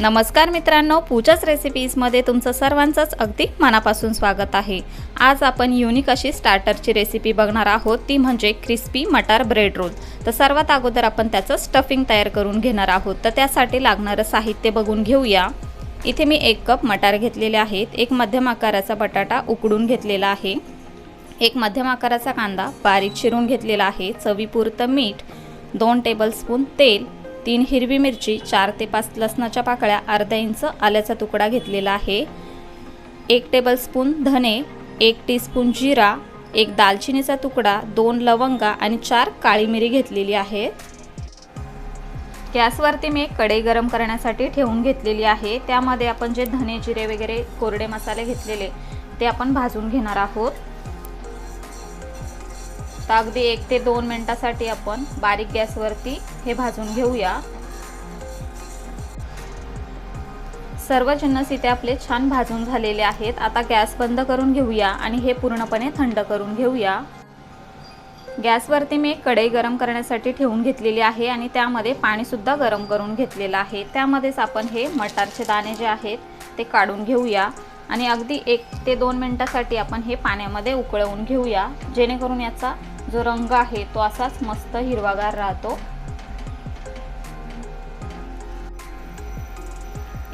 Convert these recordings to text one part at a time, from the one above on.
नमस्कार मित्रांनो पूजाच रेसिपीजमध्ये तुमचं सर्वांचंच अगदी मनापासून स्वागत आहे. आज आपण युनिक अशी स्टार्टरची रेसिपी बघणार आहोत ती म्हणजे क्रिस्पी मटार ब्रेड रोल तर सर्वात अगोदर आपण त्याचं स्टफिंग तयार करून घेणार आहोत. तर त्यासाठी लागणारं साहित्य बघून घेऊया. इथे मी एक कप मटार घेतलेले आहेत. एक मध्यम आकाराचा बटाटा उकडून घेतलेला आहे. एक मध्यम आकाराचा कांदा बारीक चिरून घेतलेला आहे. चवीपुरतं मीठ दोन टेबलस्पून तेल तीन हिरवी मिरची चार ते पाच लसणाच्या पाकळ्या अर्धा इंच आल्याचा तुकडा घेतलेला आहे. एक टेबलस्पून धने एक टीस्पून जिरा एक दालचिनीचा तुकडा दोन लवंगा आणि चार काळी मिरी घेतलेली आहे गॅसवरती मी एक कढई गरम करण्यासाठी ठेवून घेतलेली आहे. त्यामध्ये आपण जे धने जिरे वगैरे कोरडे मसाले घेतलेले ते आपण भाजून घेणार आहोत. तर अगदी एक ते दोन मिनटासाठी आपण बारीक गॅसवरती हे भाजून घेऊया. सर्व जिन्नस इथे आपले छान भाजून झालेले आहेत. आता गॅस बंद करून घेऊया आणि हे पूर्णपणे थंड करून घेऊया. गॅसवरती मी एक कढई गरम करण्यासाठी ठेवून घेतलेली आहे आणि त्यामध्ये पाणीसुद्धा गरम करून घेतलेलं आहे. त्यामध्येच आपण हे मटारचे दाणे जे आहेत ते काढून घेऊया आणि अगदी एक ते दोन मिनटासाठी आपण हे पाण्यामध्ये उकळवून घेऊया. जेणेकरून याचा जो रंग आहे तो असाच मस्त हिरवागार राहतो.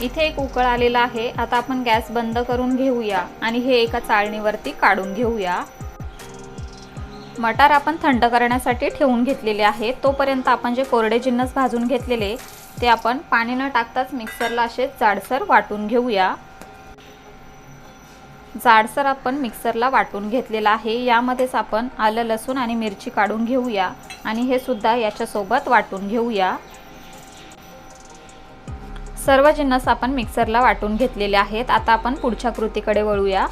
इथे एक उकळ आलेला आहे. आता आपण गॅस बंद करून घेऊया आणि हे एका चाळणीवरती काढून घेऊया. मटार आपण थंड करण्यासाठी ठेवून घेतलेले आहे. तोपर्यंत आपण जे कोरडे जिन्नस भाजून घेतलेले ते आपण पाणी न टाकताच मिक्सरला असे जाडसर वाटून घेऊया. जाडसर आपण मिक्सरला वाटून घेतलेला आहे. यामध्येच आपण आलं लसूण आणि मिरची काढून घेऊया आणि हे सुद्धा याच्यासोबत वाटून घेऊया. सर्व जिन्नस आपण मिक्सरला वाटून घेतलेले आहेत. आता आपण पुढच्या कृतीकडे वळूया.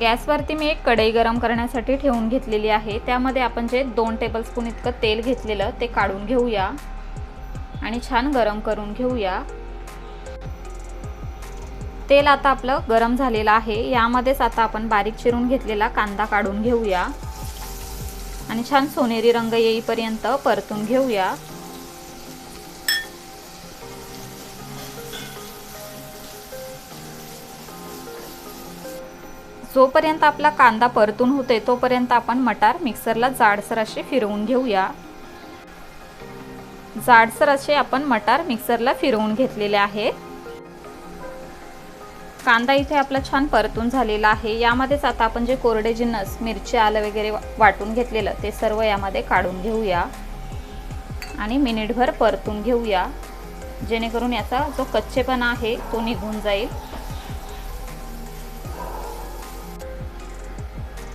गॅसवरती मी एक कढई गरम करण्यासाठी ठेवून घेतलेली आहे. त्यामध्ये आपण जे दोन टेबलस्पून इतकं तेल घेतलेलं ते काढून घेऊया. आणि छान गरम करून घेऊया. तेल आता आपलं गरम झालेलं आहे. यामध्येच आता आपण बारीक चिरून घेतलेला कांदा काढून घेऊया. आणि छान सोनेरी रंग येईपर्यंत परतून घेऊया. जोपर्यंत आपला कांदा परतून होते तोपर्यंत आपण मटार मिक्सरला जाडसर असे फिरवून घेऊया. जाडसर असे आपण मटार मिक्सरला फिरवून घेतलेले आहेत. कांदा इथे आपला छान परतून झालेला आहे. यामध्येच आता आपण जे कोरडे जिन्नस मिरची आलं वगैरे वाटून घेतलेलं ते सर्व यामध्ये काढून घेऊया. आणि मिनिटभर परतून घेऊया. जेणेकरून याचा जो कच्चेपणा आहे तो निघून जाईल.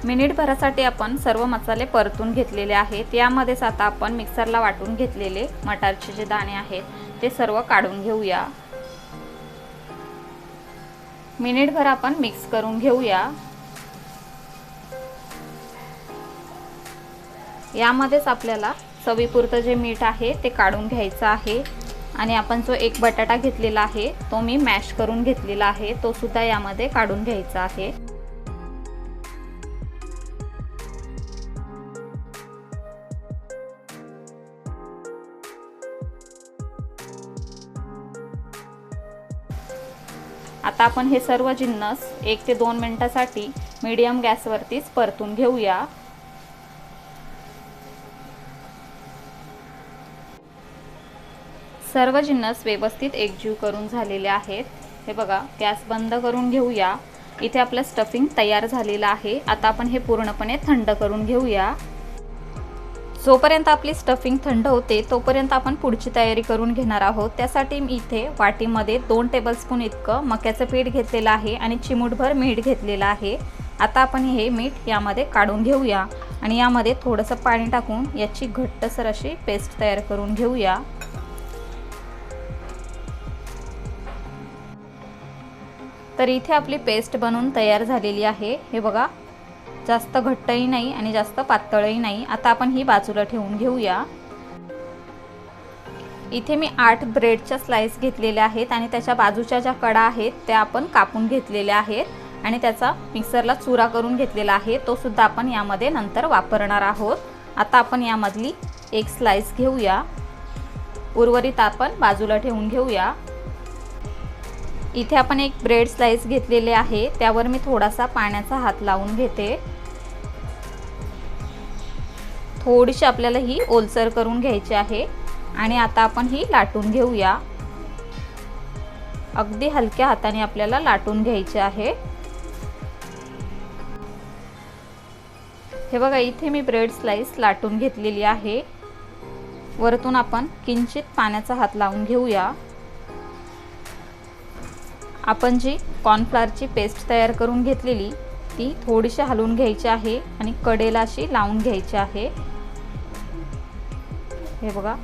मिनिटभरासाठी आपण सर्व मसाले परतून घेतलेले आहेत. यामध्येच आता आपण मिक्सरला वाटून घेतलेले मटारचे जे दाणे आहेत ते सर्व काढून घेऊया. मिनिटभर आपण मिक्स करून घेऊया. यामध्येच आपल्याला चवीपुरतं जे मीठ आहे ते काढून घ्यायचं आहे. आणि आपण जो एक बटाटा घेतलेला आहे तो मी मॅश करून घेतलेला आहे तो सुद्धा यामध्ये काढून घ्यायचा आहे. आता आपण हे सर्व जिन्नस एक ते दोन मिनटासाठी मीडियम गॅसवरतीच परतून घेऊया. सर्व जिन्नस व्यवस्थित एकजीव करून झालेले आहेत. हे बघा गॅस बंद करून घेऊया. इथे आपलं स्टफिंग तयार झालेलं आहे. आता आपण हे पूर्णपणे थंड करून घेऊया. जोपर्यंत आपली स्टफिंग थंड होते तोपर्यंत आपण पुढची तयारी करून घेणार आहोत. त्यासाठी मी इथे वाटीमध्ये दोन टेबलस्पून इतकं मक्याचं पीठ घेतलेलं आहे आणि चिमूटभर मीठ घेतलेलं आहे. आता आपण हे मीठ यामध्ये काढून घेऊया आणि यामध्ये थोडंसं पाणी टाकून याची घट्टसर अशी पेस्ट तयार करून घेऊया. तर इथे आपली पेस्ट बनवून तयार झालेली आहे. हे बघा जास्त घट्टही नाही आणि जास्त पातळही नाही. आता आपण ही बाजूला ठेवून घेऊया. इथे मी आठ ब्रेडच्या स्लाइस घेतलेल्या आहेत आणि त्याच्या बाजूच्या ज्या कडा आहेत त्या आपण कापून घेतलेल्या आहेत आणि त्याचा मिक्सरला चुरा करून घेतलेला आहे. तो सुद्धा आपण यामध्ये नंतर वापरणार आहोत. आता आपण यामधली एक स्लाइस घेऊया. उर्वरित आपण बाजूला ठेवून घेऊया. इथे आपण एक ब्रेड स्लाइस घेतलेले आहे. त्यावर मी थोडासा पाण्याचा हात लावून घेते. थोडीशी आपल्याला ही ओलसर करून घ्यायची आहे. आणि आता आपण ही लाटून घेऊया. अगदी हलक्या हाताने आपल्याला लाटून घ्यायचे आहे. हे बघा इथे मी ब्रेड स्लाइस लाटून घेतलेली आहे. वरतून आपण किंचित पाण्याचा हात लावून घेऊया. आपण जी कॉर्नफ्लॉरची पेस्ट तयार करून घेतलेली ती थोडीशी हलवून घ्यायची आहे आणि कडेला अशी लावून घ्यायची आहे. हे बघा.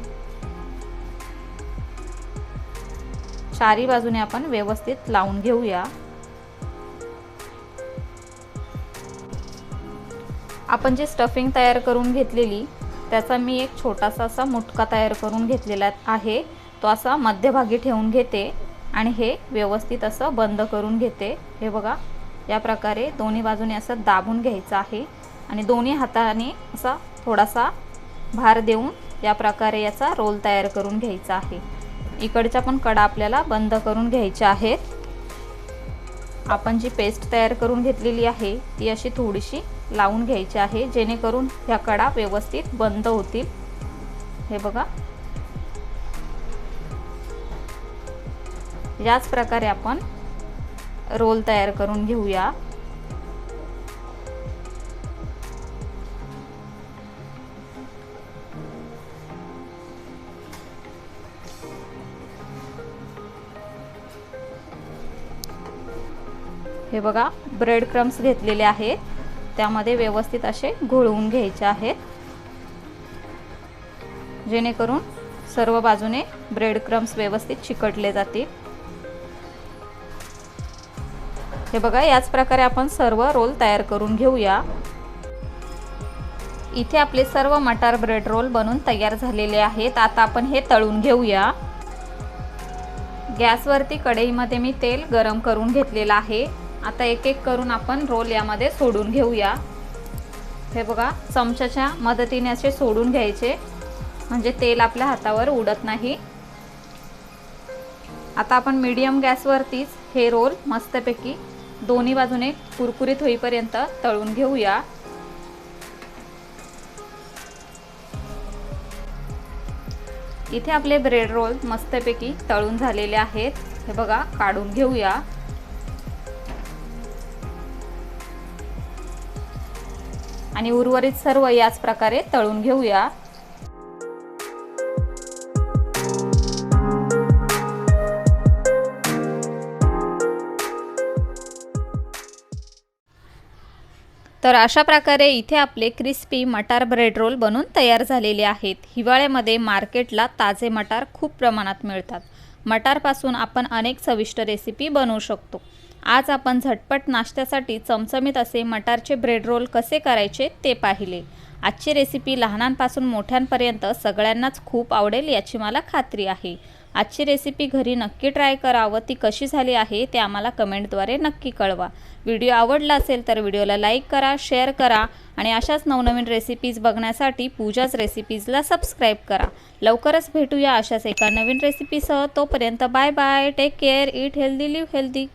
चारी बाजूने आपण व्यवस्थित लावून घेऊया. आपण जे स्टफिंग तयार करून घेतलेली त्याचा मी एक छोटासा असा मुटका तयार करून घेतलेला आहे. तो असा मध्यभागी ठेवून घेते आणि हे व्यवस्थित असं बंद करून घेते. हे बघा या प्रकारे दोन्ही बाजूने असं दाबून घ्यायचं आहे. आणि दोन्ही हाताने असा थोडासा भार देऊन या प्रकारे याचा रोल तयार करून घ्यायचा आहे. इकडच्या पण कडा आपल्याला बंद करून घ्यायच्या आहेत. आपण जी पेस्ट तयार करून घेतलेली आहे ती अशी थोडीशी लावून घ्यायची आहे जेणेकरून ह्या कडा व्यवस्थित बंद होतील. हे बघा. याच प्रकारे आपण रोल तयार करून घेऊया. हे बघा ब्रेड क्रम्स घेतलेले आहेत. त्यामध्ये व्यवस्थित असे घोळवून घ्यायचे आहेत. जेणेकरून सर्व बाजूने ब्रेड क्रम्स व्यवस्थित चिकटले जातील. हे बघा याच प्रकारे आपण सर्व रोल तयार करून घेऊया. इथे आपले सर्व मटार ब्रेड रोल बनून तयार झालेले आहेत. आता आपण हे तळून घेऊया. गॅसवरती कढईमध्ये मी तेल गरम करून घेतलेलं आहे. आता एक एक करून आपण रोल यामध्ये सोडून घेऊया. हे बघा चमच्याच्या मदतीने असे सोडून घ्यायचे. म्हणजे तेल आपल्या हातावर उडत नाही. आता आपण मीडियम गॅसवरतीच हे रोल मस्तपैकी दोन्ही बाजूने कुरकुरीत होईपर्यंत तळून घेऊया. इथे आपले ब्रेड रोल मस्तपैकी तळून झालेले आहेत. हे बघा काढून घेऊया. आणि उर्वरित सर्व याच प्रकारे तळून घेऊया. तर अशा प्रकारे इथे आपले क्रिस्पी मटार ब्रेड रोल बनून तयार झालेले आहेत. हिवाळ्यामध्ये मार्केटला ताजे मटार खूप प्रमाणात मिळतात. मटारपासून आपण अनेक चविष्ट रेसिपी बनवू शकतो. आज आपण झटपट नाश्त्यासाठी चमचमीत असे मटारचे ब्रेड रोल कसे करायचे ते पाहिले. आजची रेसिपी लहानांपासून मोठ्यांपर्यंत सगळ्यांनाच खूप आवडेल याची मला खात्री आहे. आजची रेसिपी घरी नक्की ट्राय करा व ती कशी झाली आहे ते आम्हाला कमेंटद्वारे नक्की कळवा. व्हिडिओ आवडला असेल तर व्हिडिओला लाईक करा शेअर करा आणि अशाच नवनवीन रेसिपीज बघण्यासाठी पूजाच रेसिपीजला सबस्क्राईब करा. लवकरच भेटूया अशाच एका नवीन रेसिपीसह तोपर्यंत bye bye take care eat healthy live healthy